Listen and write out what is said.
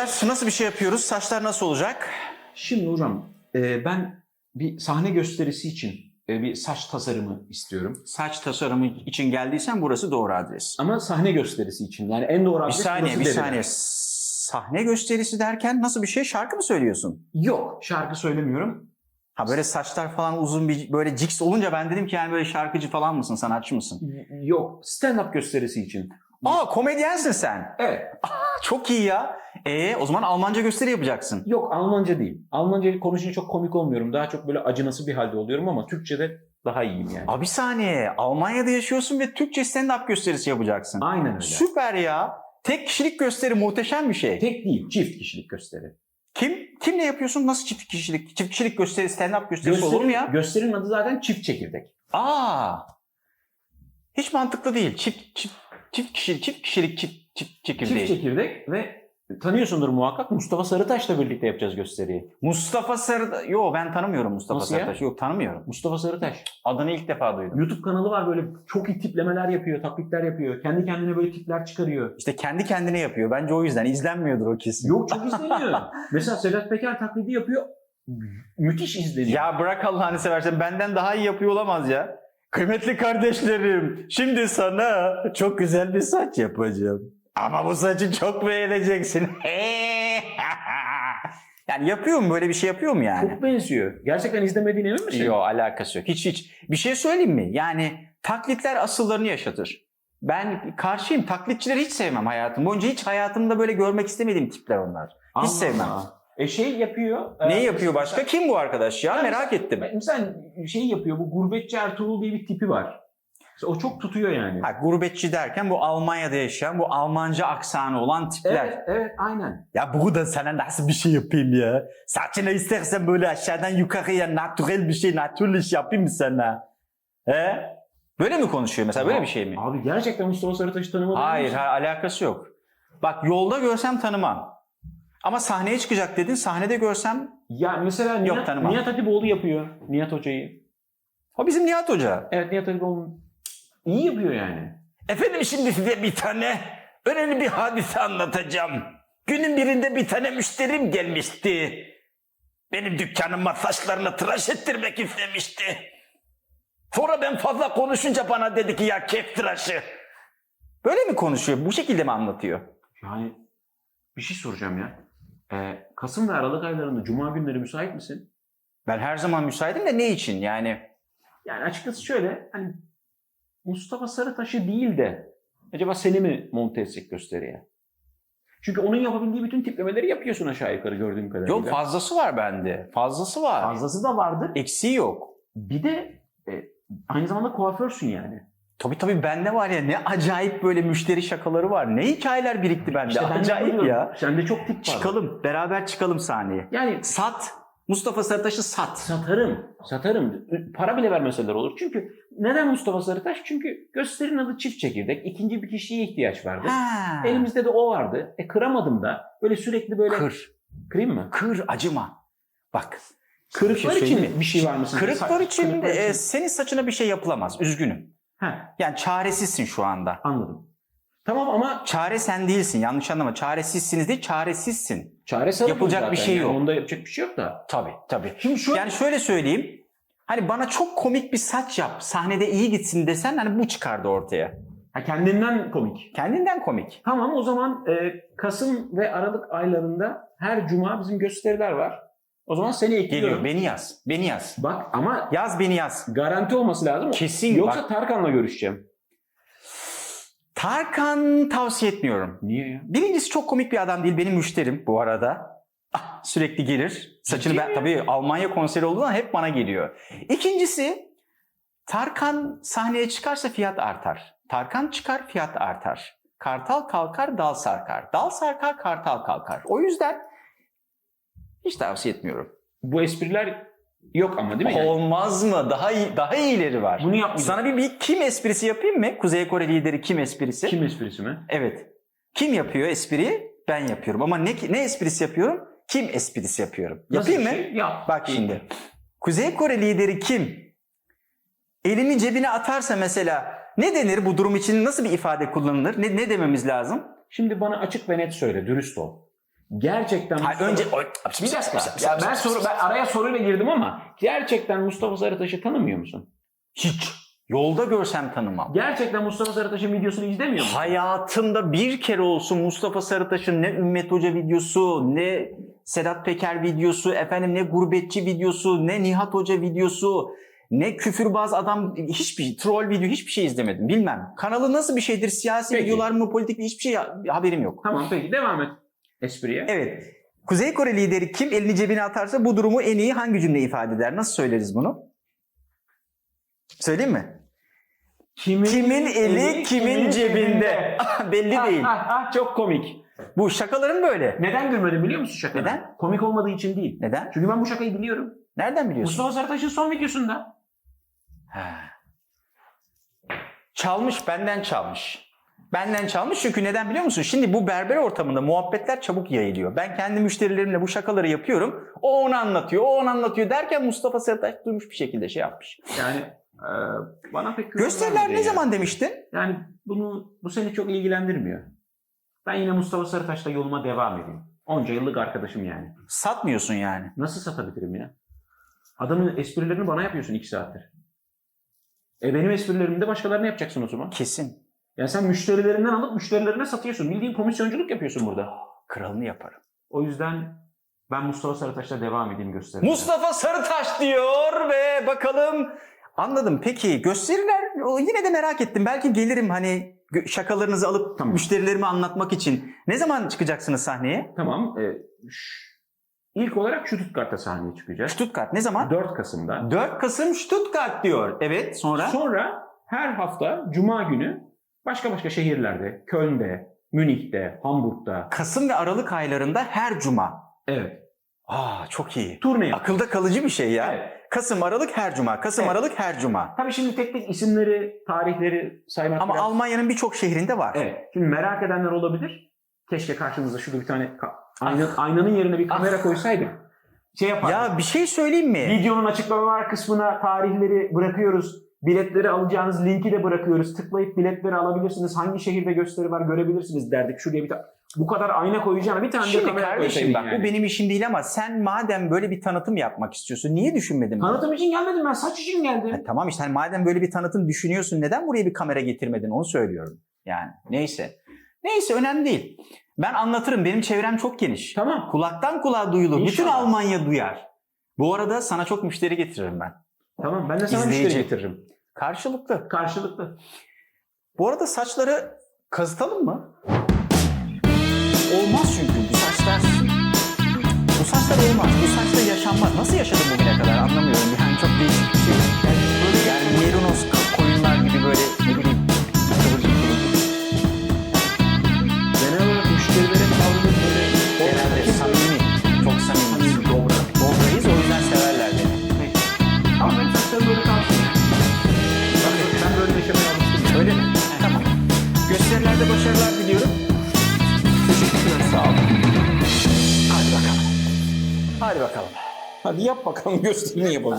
Evet nasıl bir şey yapıyoruz? Saçlar nasıl olacak? Şimdi hocam e, ben bir sahne gösterisi için e, bir saç tasarımı istiyorum. Saç tasarımı için geldiysen burası doğru adres. Ama sahne gösterisi için yani en doğru Bir adres saniye burası bir derim. saniye. Sahne gösterisi derken nasıl bir şey? Şarkı mı söylüyorsun? Yok şarkı söylemiyorum. Ha böyle saçlar falan uzun bir böyle ciks olunca ben dedim ki yani böyle şarkıcı falan mısın, sanatçı mısın? Yok stand-up gösterisi için. Aa komedyensin sen. Evet. Çok iyi ya. E o zaman Almanca gösteri yapacaksın. Yok Almanca değil. Almanca konuşunca çok komik olmuyorum. Daha çok böyle acınası bir halde oluyorum ama Türkçe'de daha iyiyim yani. Abi saniye. Almanya'da yaşıyorsun ve Türkçe stand-up gösterisi yapacaksın. Aynen öyle. Süper ya. Tek kişilik gösteri muhteşem bir şey. Tek değil çift kişilik gösteri. Kim? Kimle yapıyorsun? Nasıl çift kişilik? Çift kişilik gösteri, stand-up gösterisi olur mu ya? Gösterinin adı zaten çift çekirdek. Aa. Hiç mantıklı değil. Çift çift çift kişilik, çift kişilik, çift çift çekirdeği. Çift çekirdek ve tanıyorsundur muhakkak Mustafa Sarıtaş'la birlikte yapacağız gösteriyi. Mustafa Sarı... Yo ben tanımıyorum Mustafa Nasıl ya? Sarıtaş. Yok tanımıyorum. Mustafa Sarıtaş. Adını ilk defa duydum. YouTube kanalı var böyle çok iyi tiplemeler yapıyor, taklitler yapıyor. Kendi kendine böyle tipler çıkarıyor. İşte kendi kendine yapıyor. Bence o yüzden izlenmiyordur o kesin. Yok çok izleniyor. Mesela Sedat Peker taklidi yapıyor. Müthiş izleniyor. Ya bırak Allah'ını seversen benden daha iyi yapıyor olamaz ya. Kıymetli kardeşlerim, şimdi sana çok güzel bir saç yapacağım. Ama bu saçı çok beğeneceksin. yani yapıyor mu böyle bir şey yapıyor mu yani? Çok benziyor. Gerçekten izlemediğin emin misin? Yok alakası yok. Hiç hiç. Bir şey söyleyeyim mi? Yani taklitler asıllarını yaşatır. Ben karşıyım. Taklitçileri hiç sevmem hayatım boyunca. Hiç hayatımda böyle görmek istemediğim tipler onlar. Allah Hiç sevmem. Allah. E şey yapıyor. Neyi e, yapıyor başka? Kim bu arkadaş ya? Yani Merak ettim. Mesela şey yapıyor. Bu gurbetçi Ertuğrul diye bir tipi var. Mesela O çok tutuyor yani. Ha, gurbetçi derken bu Almanya'da yaşayan, bu Almanca aksanı olan tipler. Evet, evet aynen. Ya bu da sana nasıl bir şey yapayım ya? Saçını istersen böyle aşağıdan yukarıya natürel bir şey, natürlich yapayım mı sana? He? Böyle mi konuşuyor mesela? Böyle bir şey mi? Abi gerçekten Mustafa Sarıtaş'ı tanımadın Hayır, ha, alakası yok. Bak yolda görsem tanımam. Ama sahneye çıkacak dedin, sahnede görsem Ya mesela Yok, Nihat, tanımam. Nihat Hatipoğlu yapıyor. Nihat Hoca'yı. o bizim Nihat Hoca. Evet Nihat Hatipoğlu iyi yapıyor yani. Efendim şimdi size bir tane önemli bir hadise anlatacağım. Günün birinde bir tane müşterim gelmişti. Benim dükkanıma saçlarını tıraş ettirmek istemişti. Sonra ben fazla konuşunca bana dedi ki ya kef tıraşı. Böyle mi konuşuyor? Bu şekilde mi anlatıyor? Yani bir şey soracağım ya. Ee, Kasım ve Aralık aylarında Cuma günleri müsait misin? Ben her zaman müsaitim de ne için yani? Yani açıkçası şöyle hani Mustafa Sarıtaş'ı değil de acaba seni mi monte etsek gösteriye? Çünkü onun yapabildiği bütün tiplemeleri yapıyorsun aşağı yukarı gördüğüm kadarıyla. Yok fazlası var bende. Fazlası var. Fazlası da vardır. Eksiği yok. Bir de e, aynı zamanda kuaförsün yani. Tabii tabii bende var ya ne acayip böyle müşteri şakaları var. Ne hikayeler birikti bende. İşte ben acayip ya. Sende çok tip var. Çıkalım. Beraber çıkalım sahneye. Yani Sat. Mustafa Sarıtaş'ı sat. satarım, satarım. Para bile vermeseler olur. Çünkü neden Mustafa Sarıtaş? Çünkü gösterinin adı çift çekirdek. İkinci bir kişiye ihtiyaç vardı. Ha. Elimizde de o vardı. E kıramadım da. Böyle sürekli böyle... Kır. Kırayım mı? Kır acıma. Bak. Kırıklar şey için mi? bir şey var mı? Kırıklar için, kırıklar e, senin saçına bir şey yapılamaz. Üzgünüm. Ha, Yani çaresizsin şu anda. anladım. Tamam ama Çare sen değilsin. Yanlış anlama. Çaresizsiniz değil, çaresizsin. Çare sarılıyor Yapılacak zaten. bir şey Yani yok. Onda yapacak bir şey yok da. Tabii tabii. Şimdi şu Yani şöyle söyleyeyim. Hani bana çok komik bir saç yap, sahnede iyi gitsin desen hani bu çıkardı ortaya. ha, kendinden komik. Kendinden komik. Tamam o zaman e, Kasım ve Aralık aylarında her cuma bizim gösteriler var. O zaman seni ekliyorum. Geliyor. Beni yaz. Beni yaz. Bak ama Yaz beni yaz. garanti olması lazım. Kesin. Yoksa Bak, Tarkan'la görüşeceğim. Tarkan tavsiye etmiyorum. Niye ya? Birincisi çok komik bir adam değil. Benim müşterim bu arada. Ah, sürekli gelir. Saçını ben tabii Almanya konseri olduğundan hep bana geliyor. İkincisi Tarkan sahneye çıkarsa fiyat artar. Tarkan çıkar fiyat artar. Kartal kalkar dal sarkar. Dal sarkar kartal kalkar. O yüzden hiç tavsiye etmiyorum. Bu espriler yok ama değil mi? Yani? Olmaz mı? Daha iyi, daha iyileri var. Bunu yapmayacağım. Sana bir, bir kim esprisi yapayım mı? Kuzey Kore lideri kim esprisi? Kim esprisi mi? Evet. Kim yapıyor espriyi? Ben yapıyorum. Ama ne ne esprisi yapıyorum? Kim esprisi yapıyorum? Nasıl Yapayım bir mı? şey? Yap. Bak şimdi. Kuzey Kore lideri kim? Elini cebine atarsa mesela ne denir bu durum için nasıl bir ifade kullanılır? Ne, ne dememiz lazım? Şimdi bana açık ve net söyle, dürüst ol. Gerçekten Hayır, Mustafa- önce... bir dakika. Ya ben soru ben araya soruyla girdim ama gerçekten Mustafa Sarıtaş'ı tanımıyor musun? Hiç. Yolda görsem tanımam. Gerçekten Mustafa Sarıtaş'ın videosunu izlemiyor musun? Hayatımda bir kere olsun Mustafa Sarıtaş'ın ne Ümmet Hoca videosu, ne Sedat Peker videosu, efendim ne gurbetçi videosu, ne Nihat Hoca videosu, ne küfürbaz adam hiçbir şey, troll video hiçbir şey izlemedim. Bilmem. Kanalı nasıl bir şeydir? Siyasi Peki. videolar mı, politik mi hiçbir şey haberim yok. Tamam peki devam et espriye. Evet. Kuzey Kore lideri kim elini cebine atarsa bu durumu en iyi hangi cümle ifade eder? Nasıl söyleriz bunu? Söyleyeyim mi? Kimin, Kimin eli kimin cebinde? Belli Ah, değil. ah, ah, çok komik. Bu şakaların böyle. Neden gülmedim biliyor musun şakada? Neden? Komik olmadığı için değil. Neden? Çünkü ben bu şakayı biliyorum. Nereden biliyorsun? Mustafa Sarıtaş'ın son videosunda. Ha. Çalmış, benden çalmış. Benden çalmış çünkü neden biliyor musun? Şimdi bu berber ortamında muhabbetler çabuk yayılıyor. Ben kendi müşterilerimle bu şakaları yapıyorum. O onu anlatıyor, o onu anlatıyor derken Mustafa Sarıtaş duymuş bir şekilde şey yapmış. Yani e, bana pek Gösteriler ne ya. zaman demiştin? Yani bunu bu seni çok ilgilendirmiyor. Ben yine Mustafa Sarıtaş'la yoluma devam edeyim. Onca yıllık arkadaşım yani. Satmıyorsun yani. Nasıl satabilirim ya? Adamın esprilerini bana yapıyorsun iki saattir. E benim esprilerimi de başkalarına yapacaksın o zaman. Kesin. Ya sen müşterilerinden alıp müşterilerine satıyorsun. Bildiğin komisyonculuk yapıyorsun burada. Kralını yaparım. O yüzden ben Mustafa Sarıtaş'la devam edeyim gösterime. Mustafa Sarıtaş diyor ve bakalım anladım. Peki gösteriler yine de merak ettim. Belki gelirim hani şakalarınızı alıp Tamam. müşterilerime anlatmak için. Ne zaman çıkacaksınız sahneye? Tamam. E, ilk olarak Stuttgart'ta sahneye çıkacağız. Stuttgart ne zaman? 4 Kasım'da. 4 Kasım Stuttgart diyor. Evet sonra? Sonra her hafta Cuma günü başka başka şehirlerde, Köln'de, Münih'te, Hamburg'da. Kasım ve Aralık aylarında her cuma. Evet. Aa çok iyi. Turne yapacağız. Akılda kalıcı bir şey ya. Evet. Kasım Aralık her cuma. Kasım Evet. Aralık her cuma. Tabii şimdi tek tek isimleri, tarihleri saymak Ama biraz- Almanya'nın birçok şehrinde var. Evet. Şimdi merak edenler olabilir. Keşke karşınızda şurada bir tane ayna, aynanın yerine bir kamera koysaydık. Şey yapar. Ya bir şey söyleyeyim mi? Videonun açıklamalar kısmına tarihleri bırakıyoruz. Biletleri alacağınız linki de bırakıyoruz. Tıklayıp biletleri alabilirsiniz. Hangi şehirde gösteri var görebilirsiniz derdik. Şuraya bir ta- bu kadar ayna koyacağına bir tane de Şimdi kamera kardeşim bak yani. bu benim işim değil ama sen madem böyle bir tanıtım yapmak istiyorsun niye düşünmedin bunu? Tanıtım için gelmedim ben. Saç için geldim. Ha, tamam işte hani madem böyle bir tanıtım düşünüyorsun neden buraya bir kamera getirmedin onu söylüyorum. Yani neyse. Neyse önemli değil. Ben anlatırım benim çevrem çok geniş. Tamam. Kulaktan kulağa duyulur. Bütün İnşallah. Almanya duyar. Bu arada sana çok müşteri getiririm ben. Tamam. Ben de sana İzleyici. müşteri getiririm. Karşılıklı. Karşılıklı. Bu arada saçları kazıtalım mı? Olmaz çünkü bu saçlar... Bu saçlar olmaz. Bu saçlar yaşanmaz. Nasıl yaşadım bugüne kadar anlamıyorum. Yani çok değişik bakalım. Hadi yap bakalım gösterini yapalım.